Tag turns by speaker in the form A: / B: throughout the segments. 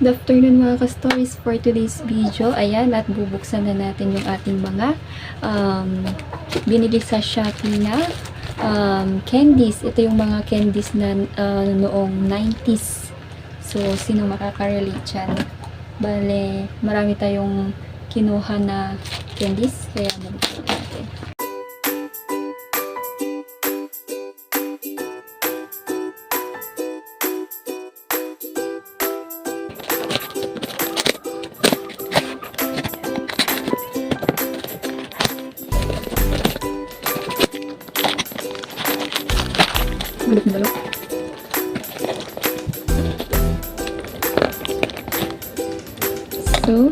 A: Good afternoon mga ka-stories for today's video. Ayan, at bubuksan na natin yung ating mga um, binili sa Shopee na um, candies. Ito yung mga candies na uh, noong 90s. So, sino makaka-relate dyan? Bale, marami tayong kinuha na candies. Kaya Bulok na bulok. So,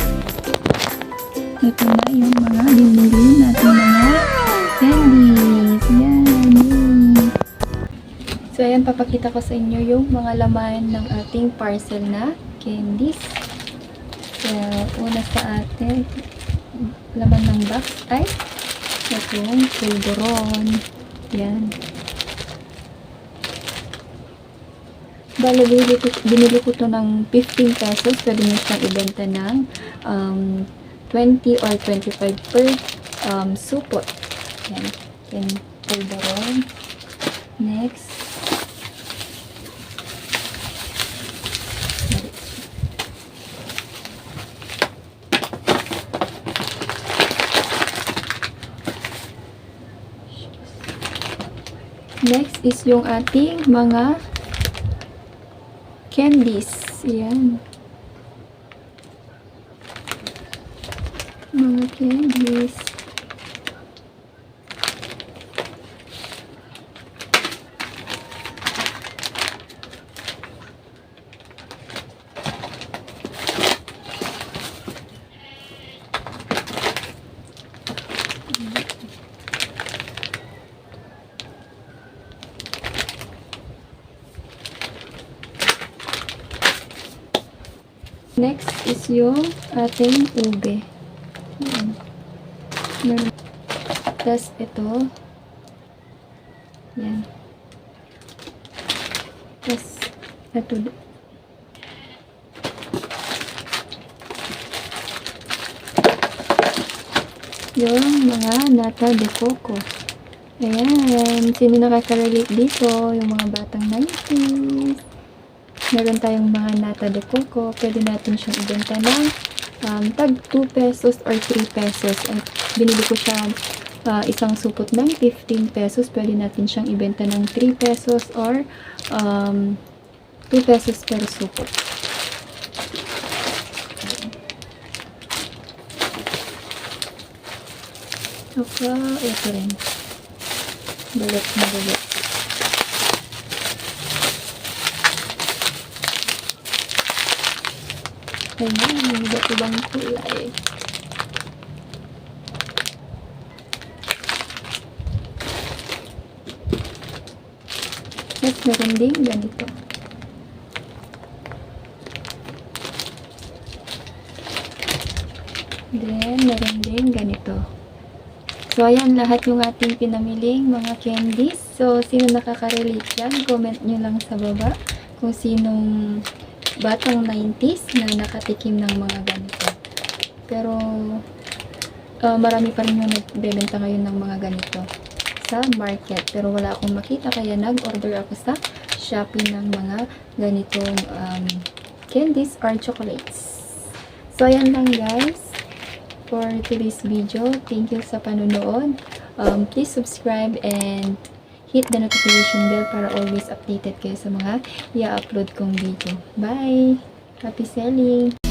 A: ito na yung mga binili natin mga candies. Yan. Yay. So, ayan, papakita ko sa inyo yung mga laman ng ating parcel na candies. So, una sa atin, laman ng box ay itong pulburon. Yan. Bale, binili ko, binili ko to ng 15 pesos. Pwede nyo siyang ibenta ng um, 20 or 25 per um, supot. Yan. Yan. Pulveron. Next. Next is yung ating mga candies. Yan. Mga candies. Next is yung ating ube. Yan. Meron. Tapos ito. Yan. Tapos ito. Yung mga nata de coco. Ayan. Sino nakaka-relate dito? Yung mga batang 90s. Meron tayong mga nata de coco. Pwede natin siyang ibenta ng um, tag 2 pesos or 3 pesos. At binili ko siya uh, isang supot ng 15 pesos. Pwede natin siyang ibenta ng 3 pesos or um, 2 pesos per supot. Saka, ito rin. Balot na balot. Ayan, yung iba't ibang kulay. At meron din ganito. Then, meron din ganito. So, ayan lahat yung ating pinamiling mga candies. So, sino nakaka-relate dyan? Comment nyo lang sa baba kung sinong batang 90s na nakatikim ng mga ganito. Pero, uh, marami pa rin yung nagbebenta ngayon ng mga ganito sa market. Pero wala akong makita kaya nag-order ako sa Shopee ng mga ganitong um, candies or chocolates. So, ayan lang guys for today's video. Thank you sa panunood. Um, please subscribe and hit the notification bell para always updated kayo sa mga i-upload kong video. Bye! Happy selling!